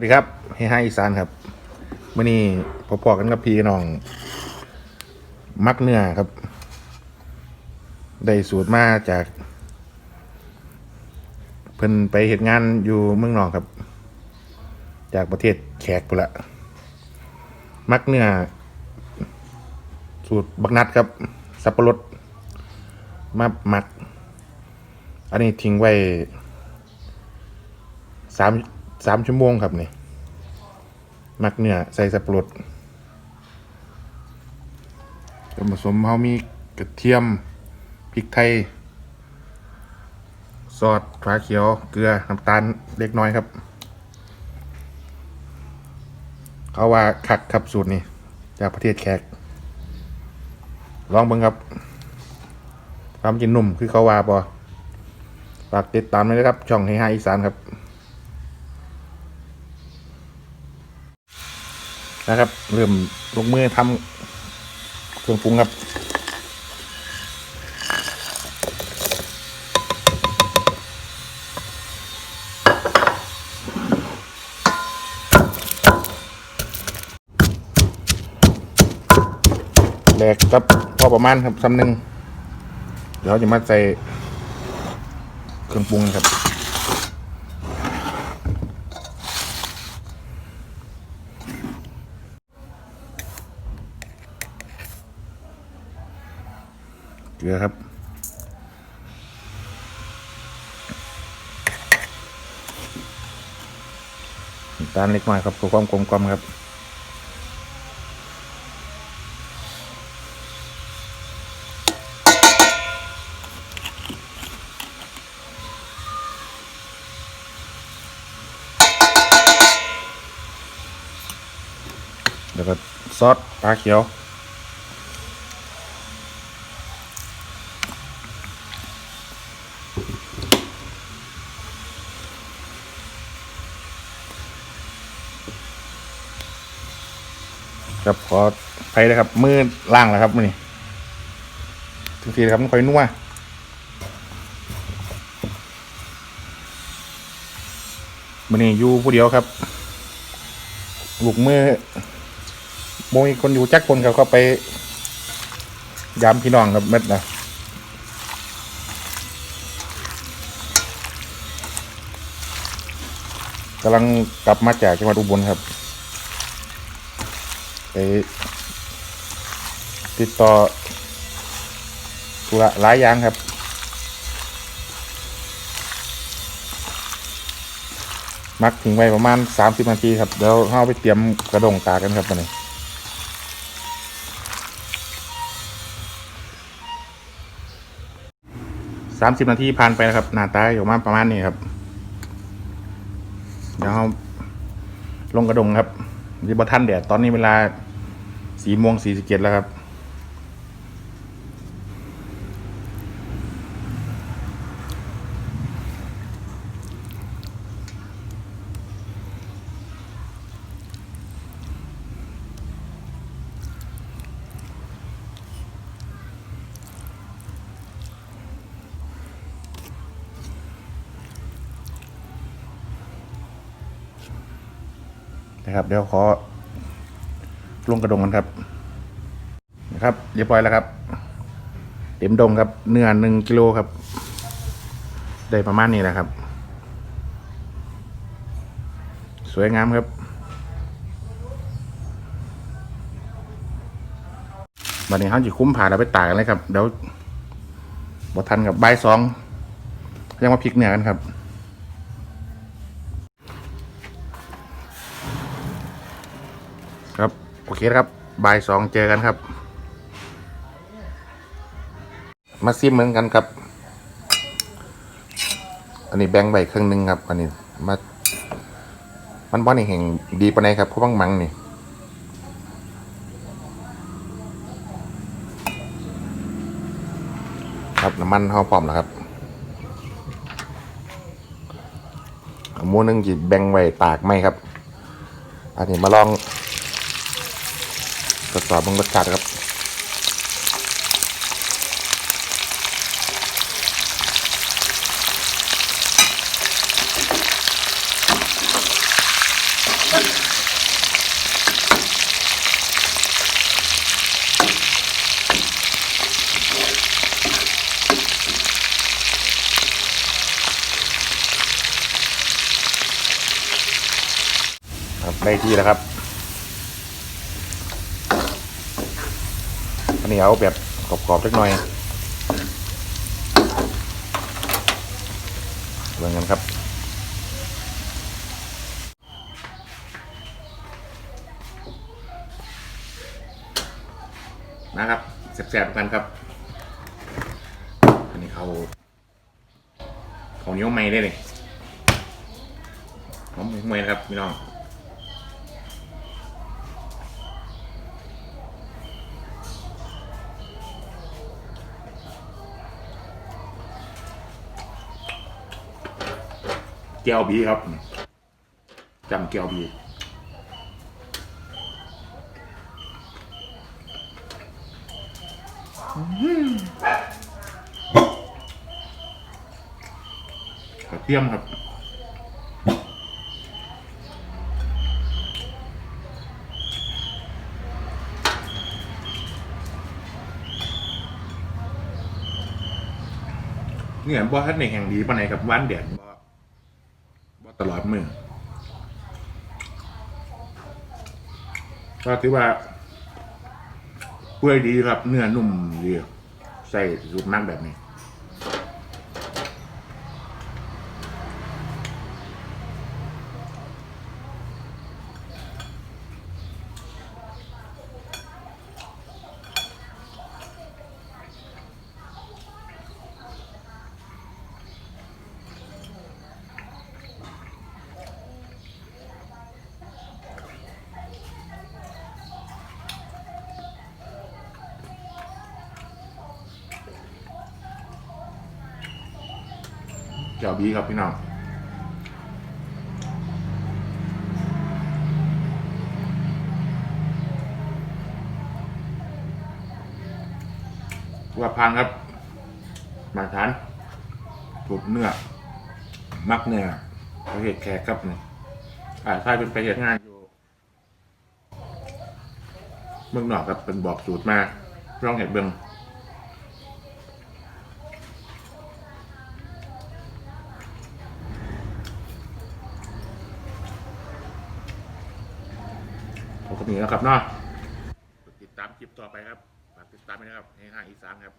สวัสดีครับเฮฮาอีสานครับมื่อนี้พอๆกันกับพี่น้อง มักเนื้อครับ ได้สูตรมาจาก เพิ่นไปเหตุงานอยู่เมืองนอกครับ จากประเทศแขกพุละมักเนื้อสูตรบักนัดครับ สับปะรดมาหมัก อันนี้ทิ้งไว้สาม สามชั่วโมงครับนี่มักเนื้อใส่สับปะรดส่วนผสมเขามีกระเทียมพริกไทย ซอสฟ้าเขียว เกลือ น้ำตาลเล็กน้อยครับ เขาว่าคักครับสูตรนี้จากประเทศแขก ลองเบิ่งครับ ความกินนุ่มคือเขาว่าบอฝากติดตามด้วยนะครับ ช่องให้ห้าอีสานครับ นะครับ เริ่มลงมือทำเครื่องปรุงครับแหลกครับพอประมาณครับซ้ำหนึ่งเดี๋ยวจะมาใส่เครื่องปรุงครับ เกลือครับ ตาลเล็กน้อยครับเพื่อความกลมกลมครับแล้วก็ซอสปลาเขียว ครับขอไปเลยครับ มือล่างแล้วครับมือนี่ทุกทีนะครับมันค่อยนัวมือนี่อยู่ผู้เดียวครับลูกมือโมยคนอยู่จักคนครับเขาไปยามพี่น้องครับเม็ดนะกำลังกลับมาจากจังหวัดอุบลครับ ไปติดต่อธุระหลายอย่างครับ มักทิ้งไว้ประมาณ30นาทีครับเดี๋ยวเราไปเตรียมกระดงตากันครับวันนี้สามสิบนาทีผ่านไปนะครับ หน้าตาอยู่มาประมาณนี้ครับ เดี๋ยวเราลงกระดงครับ ที่บท่านแดดตอนนี้เวลาสี่โมงสี่สิบเจ็ดแล้วครับ นะครับ เดี๋ยวขอลงกระดงกันครับ นะครับเรียบร้อยแล้วครับ เต็มดงครับ เนื้อหนึ่งกิโลครับ ได้ประมาณนี้แหละครับ สวยงามครับวันนี้เขาจะคุ้มผ่าเราไปตากกันเลยครับ เดี๋ยวบททันกับใบสองยังมาพลิกเนื้อกันครับ ครับ โอเคครับบ่ายสองเจอกันครับ มาซิมเหมือนกันครับ อันนี้แบ่งใบครึ่งหนึ่งครับ อันนี้มามันบ้อนนี่แห่งดีปานใดครับเพราะบางมังนี่ครับน้ำมันเขาพร้อมแล้วครับหมูนึงจีแบ่งไว้ตากไหมครับ อันนี้มาลอง ทดสอบเบิ่งรสชาติครับครับได้ที่แล้วครับ นี้เอาแบบกรอบๆเล็กน้อยเหมือนกันครับนะครับแซ่บๆกันครับ อันนี้เขาเขาเนี้ยวไม่ได้เลยหอมเมยนะครับพี่น้อง แก้วบีครับจำแก้วบีกระเทียมครับเนี่ยบ่ทันในแห่งดีปานไหนกับว่านแดดบ่ว่า ตลอดมือก็ถือว่าเปื่อยดีครับเนื้อนุ่มดีใส่ลูกนักแบบนี้ เจ้าบีครับพี่น้องว่าพังครับ มาทานถูกเนื้อ มักเนื้อประเทศแขกครับเนี่ยอ่าถ้าเป็นไปเหตุงานอยู่ เมืองนอกครับเป็นบอกสูตรมาลองเห็ดเบิง ผมก็มีแล้วครับเนาะติดตามคลิปต่อไปครับฝากติดตามนะครับในห้าอีสานครับ